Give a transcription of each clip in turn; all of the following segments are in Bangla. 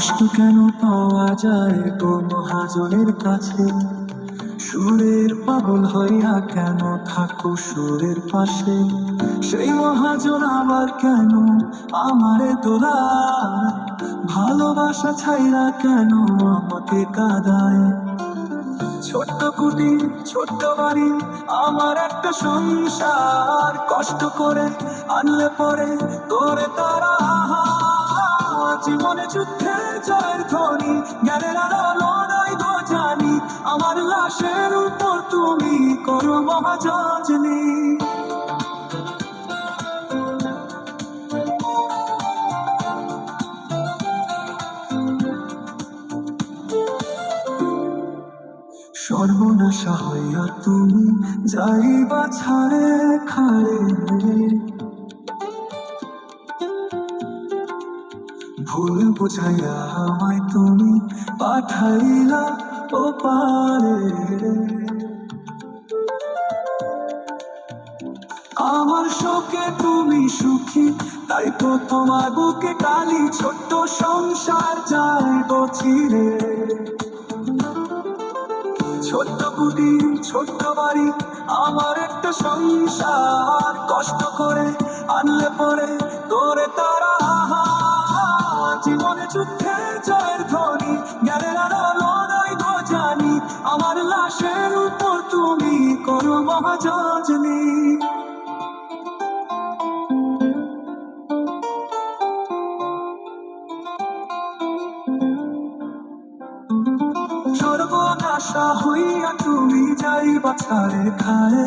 কষ্ট কেন পাওয়া যায় তো মহাজনের কাছে? সুরের পাগল হইয়া কেন থাকো সুরের পাশে? সেই মহাজন আবার কেন আমারে তোলা ভালোবাসা ছাইরা কেন আমাকে কাদায়? ছোট্ট কুটি, ছোট্ট বাড়ি, আমার একটা সংসার। কষ্ট করে আনলে পরে লাশের উপর তুমি করো মহাজনী। সর্বনাশা হইয়া তুমি যাইবা ছাড়ে খাড়ে ভুল বুঝাইয়া আমায় তুমি পাঠাইলা পারে। আমার শোকে তুমি সুখী, তাই তো তোমার বুকে কালি ছোট্ট সংসার যায় চিরে ছোট্ট কুটি, ছোট্ট বাড়ি, আমার একটা সংসার। কষ্ট করে আনলে পরে তোরে তারা লাশের উপর তুমি করো মহাজনী সর্বনাশা হইয়া তুমি যাইবা ছাড়ে খায়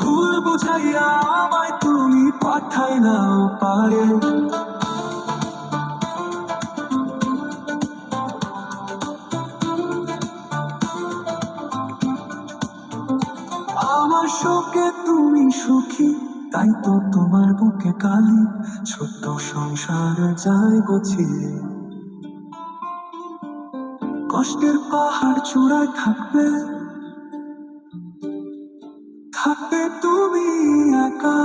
ভুল বুঝাইয়া আমায় তুমি পাঠাইলাও পারে। শোকে তুমি সুখী, তাই তো তোমার বুকে কালি, ছোট্ট সংসার যায় গোছিয়ে। কষ্টের পাহাড় চূড়ায় থাকবে থাকবে তুমি একা।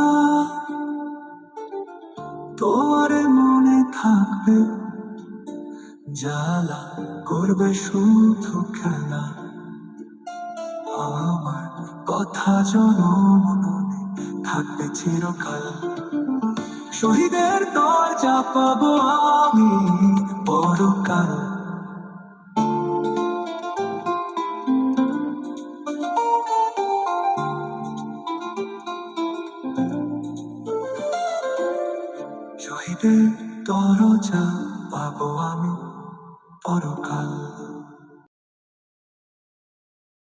তোমার মনে থাকবে, জ্বালা করবে শুধু খেলা। আমার কথা জনমনে থাকবে চিরকাল। শহীদের দরজা পাবো আমি পরকাল। শহীদের দরজা পাবো আমি পরকাল।